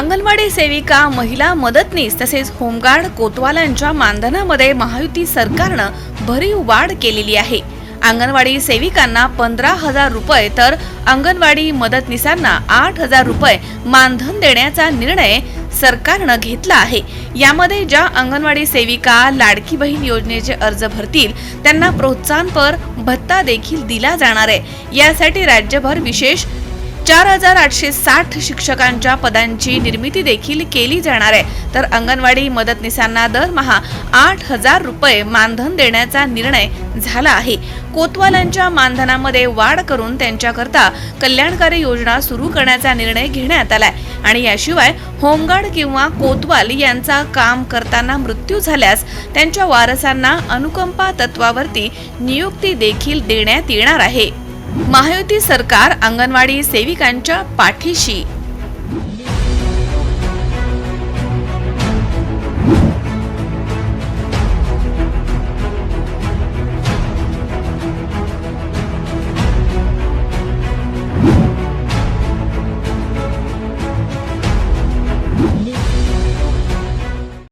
अंगणवाडी सेविका महिला मदतनीस तसेच होमगार्ड कोतवालांच्या मानधनामध्ये महायुती सरकारनं भरीव वाढ केलेली आहे. अंगणवाडी सेविकांना पंधरा हजार रुपये तर अंगणवाडी मदतनीसांना आठ हजार रुपये मानधन देण्याचा निर्णय सरकारनं घेतला आहे. यामध्ये ज्या अंगणवाडी सेविका लाडकी बहीण योजनेचे अर्ज भरतील त्यांना प्रोत्साहनपर भत्ता देखील दिला जाणार आहे. यासाठी राज्यभर विशेष चार हजार आठशे साठ शिक्षकांच्या पदांची निर्मिती देखील केली जाणार आहे. तर अंगणवाडी मदतनीसांना दरमहा आठ हजार रुपये मानधन देण्याचा निर्णय झाला आहे. कोतवालांच्या मानधनामध्ये वाढ करून त्यांच्याकरता कल्याणकारी योजना सुरू करण्याचा निर्णय घेण्यात आलाय. आणि याशिवाय होमगार्ड किंवा कोतवाल यांचा काम करताना मृत्यू झाल्यास त्यांच्या वारसांना अनुकंपा तत्वावरती नियुक्ती देखील देण्यात येणार आहे. महायुती सरकार अंगणवाडी सेविकांच्या पाठीशी